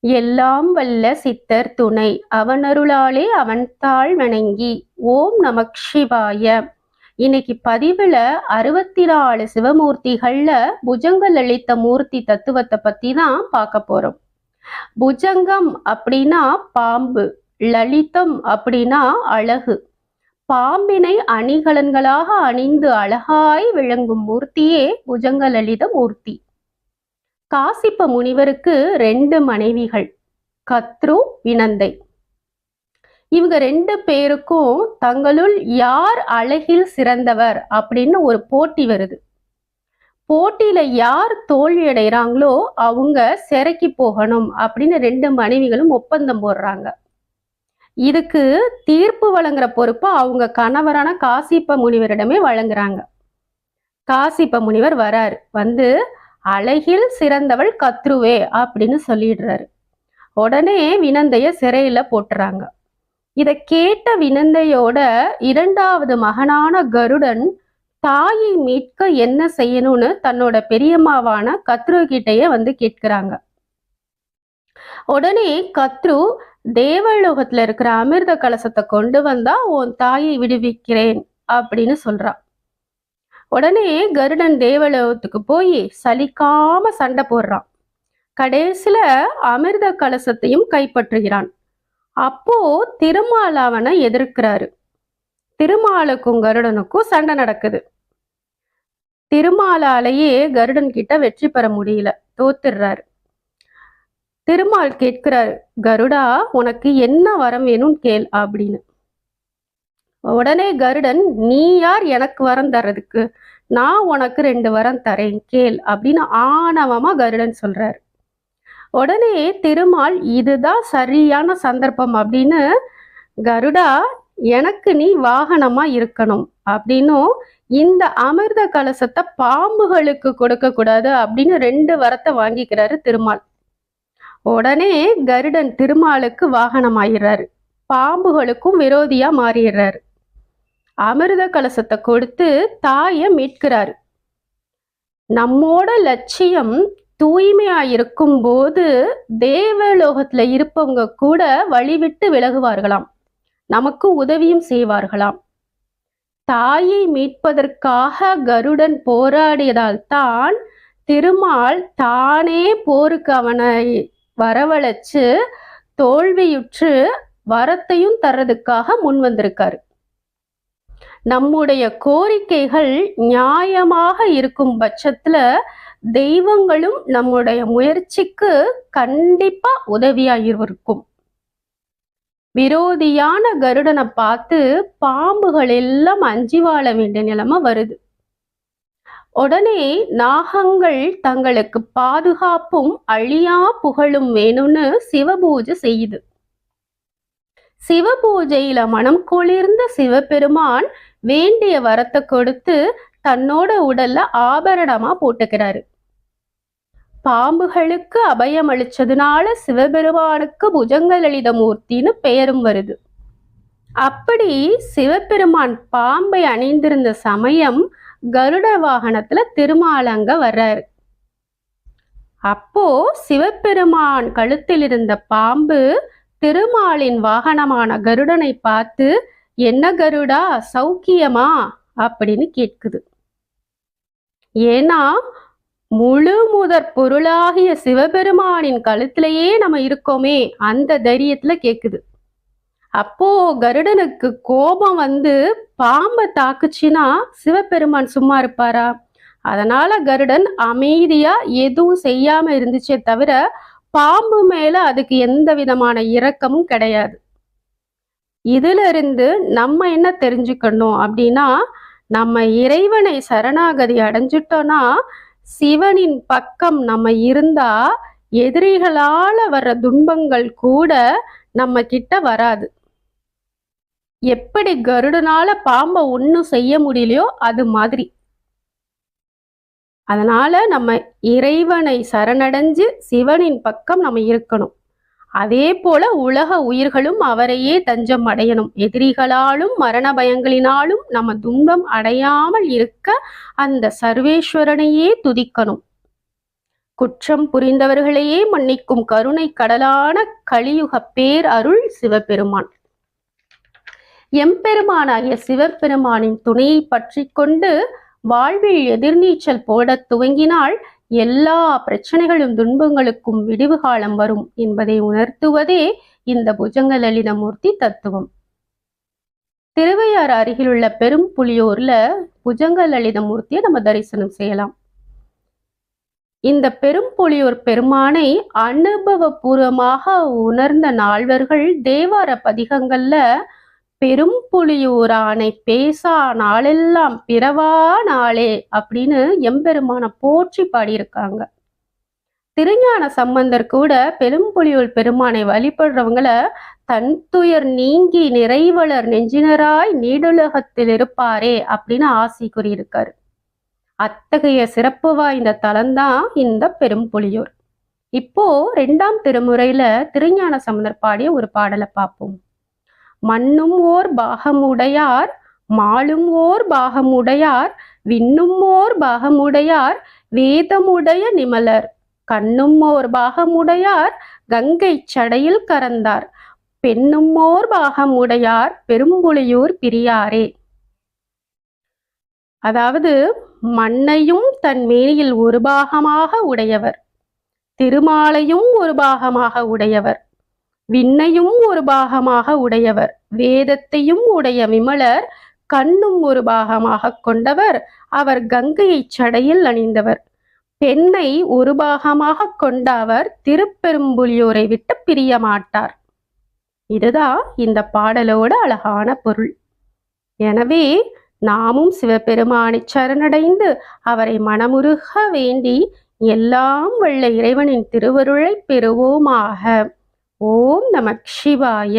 எல்லாம் வல்ல சித்தர் துணை. அவனருளாலே அவன் தாழ் வணங்கி ஓம் நமக் சிவாய. இன்னைக்கு பதிவுல அறுபத்தி நாலு சிவமூர்த்திகள்ல புஜங்கள் அளித்த மூர்த்தி தத்துவத்தை பத்தி தான் பார்க்க போறோம். புஜங்கம் அப்படின்னா பாம்பு லலிதம் அப்படின்னா அழகு. பாம்பினை அணிகலன்களாக அணிந்து அழகாய் விளங்கும் மூர்த்தியே புஜங்கலலித மூர்த்தி. காசிப்ப முனிவருக்கு ரெண்டு மனைவிகள் கத்ரு வினந்தை. இவங்க ரெண்டு பேருக்கும் தங்களுள் யார் அழகில் சிறந்தவர் அப்படின்னு ஒரு போட்டி வருது. போட்டியில யார் தோல்வி அடைகிறாங்களோ அவங்க சிறைக்கு போகணும் அப்படின்னு ரெண்டு மனைவிகளும் ஒப்பந்தம் போடுறாங்க. இதுக்கு தீர்ப்பு வழங்குற பொறுப்பை அவங்க கணவரான காசிப்ப முனிவரிடமே வழங்குறாங்க. காசிப்ப முனிவர் வராரு. வந்து அழகில் சிறந்தவள் கத்ருவே அப்படின்னு சொல்லிடுறாரு. உடனே வினந்தைய சிறையில போட்டுறாங்க. இதை கேட்ட வினந்தையோட இரண்டாவது மகனான கருடன் தாயை மீட்க என்ன செய்யணும்னு தன்னோட பெரியம்மாவான கத்ரு கிட்டேயே வந்து கேட்கிறாங்க. உடனே கத்ரு தேவலோகத்துல இருக்கிற அமிர்த கலசத்தை கொண்டு வந்தா உன் தாயை விடுவிக்கிறேன் அப்படின்னு சொல்றான் உடனே கருடன் தேவலோகத்துக்கு போய் சலிக்காம சண்டை போடுறான். கடைசியில அமிர்த கலசத்தையும் கைப்பற்றுகிறான். அப்போ திருமால் அவனை எதிர்க்கிறாரு. திருமாலுக்கும் கருடனுக்கும் சண்டை நடக்குது. திருமாலாலேயே கருடன் கிட்ட வெற்றி பெற முடியல. தோத்துடுறாரு. திருமால் கேட்கிறாரு கருடா உனக்கு என்ன வரம் வேணும்னு கேள் அப்படின்னு. உடனே கருடன் நீ யார்? எனக்கு வரம் தர்றதுக்கு. நான் உனக்கு ரெண்டு வரம் தரேன் கேள் அப்படின்னு ஆணவமா கருடன் சொல்றாரு. உடனே திருமால் இதுதான் சரியான சந்தர்ப்பம் அப்படின்னு கருடா எனக்கு நீ வாகனமா இருக்கணும் அப்படின்னும் இந்த அமிர்த கலசத்தை பாம்புகளுக்கு கொடுக்க கூடாது அப்படின்னு ரெண்டு வரத்தை வாங்கிக்கிறாரு திருமால். உடனே கருடன் திருமாலுக்கு வாகனம் ஆயிடுறாரு பாம்புகளுக்கும் விரோதியா மாறிடுறாரு. அமிர்த கலசத்தை கொடுத்து தாயை மீட்கிறாரு. நம்மோட லட்சியம் தூய்மையா இருக்கும் போது தேவலோகத்துல இருப்பவங்க கூட வழிவிட்டு விலகுவார்களாம். நமக்கு உதவியும் செய்வார்களாம். தாயை மீட்பதற்காக கருடன் போராடியதால் தான் திருமால் தானே போருக்கு அவனை வரவழைச்சு தோல்வியுற்று வரத்தையும் தர்றதுக்காக முன் வந்திருக்காரு நம்முடைய கோரிக்கைகள் நியாயமாக இருக்கும் பட்சத்துல தெய்வங்களும் நம்முடைய முயற்சிக்கு கண்டிப்பா உதவியா இருக்கும். விரோதியான கருடனை பார்த்து பாம்புகள் எல்லாம் அஞ்சி வாழ வேண்டிய நிலைமை வருது. உடனே நாகங்கள் தங்களுக்கு பாதுகாப்பும் அழியா புகழும் வேணும்னு சிவபூஜை செய்யுது. சிவபூஜையில மனம் குளிர்ந்த சிவபெருமான் வேண்டிய வரத்தை கொடுத்து தன்னோட உடல்ல ஆபரணமா போட்டுக்கிறாரு. பாம்புகளுக்கு அபயம் அளிச்சதுனால சிவபெருமானுக்கு புஜங்கள் மூர்த்தின்னு பெயரும் வருது. அப்படி சிவபெருமான் பாம்பை அணிந்திருந்த சமயம் கருட வாகனத்துல திருமாலங்க வர்றாரு. அப்போ சிவபெருமான் கழுத்தில் இருந்த பாம்பு திருமாலின் வாகனமான கருடனை பார்த்து என்ன கருடா சௌக்கியமா? அப்படின்னு கேட்குது. ஏன்னா முழு முதற் பொருளாகிய சிவபெருமானின் கழுத்திலேயே நம்ம இருக்கோமே அந்த தைரியத்துல கேக்குது அப்போ கருடனுக்கு கோபம் வந்து பாம்பை தாக்குச்சுன்னா சிவபெருமான் சும்மா இருப்பாரா? அதனால கருடன் அமைதியா எதுவும் செய்யாம இருந்துச்சே தவிர பாம்பு மேல அதுக்கு எந்த விதமான இரக்கமும் கிடையாது. இதுல இருந்து நம்ம என்ன தெரிஞ்சுக்கணும் அப்படின்னா நம்ம இறைவனை சரணாகதி அடைஞ்சிட்டோம்னா சிவனின் பக்கம் நம்ம இருந்தா எதிரிகளால வர்ற துன்பங்கள் கூட நம்ம கிட்ட வராது. எப்படி கருடனால பாம்பை ஒன்றும் செய்ய முடியலையோ அது மாதிரி. அதனால நம்ம இறைவனை சரணடைஞ்சு சிவனின் பக்கம் நம்ம இருக்கணும். அதே போல உலக உயிர்களும் அவரையே தஞ்சம் அடையணும். எதிரிகளாலும் மரண பயங்களினாலும் நம்ம துன்பம் அடையாமல் இருக்க அந்த சர்வேஸ்வரனையே துதிக்கணும். குற்றம் புரிந்தவர்களையே மன்னிக்கும் கருணை கடலான கலியுக பேர் அருள் சிவபெருமான். எம்பெருமானாகிய சிவபெருமானின் துணையை பற்றி கொண்டு வாழ்வில் எதிர்நீச்சல் போடத் துவங்கினால் எல்லா பிரச்சனைகளும் துன்பங்களுக்கும் விடிவு காலம் வரும் என்பதை உணர்த்துவதே இந்த புஜங்க லலிதமூர்த்தி தத்துவம். திருவையாறு அருகிலுள்ள பெரும் புலியூர்ல புஜங்க லலிதமூர்த்தியை நம்ம தரிசனம் செய்யலாம். இந்த பெரும் புலியூர் பெருமானை அனுபவபூர்வமாக உணர்ந்த நால்வர்கள் தேவார பதிகங்கள்ல பெரும்புலியூரானை பேசா நாளெல்லாம் பிறவா நாளே அப்படின்னு எம்பெருமான போற்றி பாடியிருக்காங்க. திருஞான சம்பந்தர் கூட பெரும்புலியூர் பெருமானை வழிபடுறவங்கள தன் துயர் நீங்கி நிறைவளர் நெஞ்சினராய் நீடுலகத்தில் இருப்பாரே அப்படின்னு ஆசி கூறியிருக்காரு. அத்தகைய சிறப்பு வாய்ந்த தலம்தான் இந்த பெரும்புலியூர் இப்போ ரெண்டாம் திருமுறையில திருஞான சம்பந்தர் பாடிய ஒரு பாடலை பார்ப்போம். மண்ணும் ஓர் பாகமுடையார் மாளும் ஓர் பாகமுடையார் விண்ணும் ஓர் பாகமுடையார் வேதமுடைய நிமலர். கண்ணும் ஓர் பாகமுடையார் கங்கை சடையில் கறந்தார். பெண்ணும் ஓர் பாகமுடையார் பெரும்புலியூர் பிரியாரே. அதாவது மண்ணையும் தன் மேனியில் ஒரு பாகமாக உடையவர். திருமாலையும் ஒரு பாகமாக உடையவர். விண்ணையும் ஒரு பாகமாக உடையவர் வேதத்தையும் உடைய விமலர் கண்ணும் ஒரு பாகமாக கொண்டவர் அவர் கங்கையை சடையில் அணிந்தவர். பெண்ணை ஒரு பாகமாக கொண்ட அவர் திருப்பெரும்புலியூரை விட்டு பிரிய மாட்டார். இதுதான் இந்த பாடலோட அழகான பொருள். எனவே நாமும் சிவபெருமானை சரணடைந்து அவரை மனமுருக வேண்டி எல்லாம் வல்ல இறைவனின் திருவருளை பெறுவோமாக. ஓம் நம சிவாய.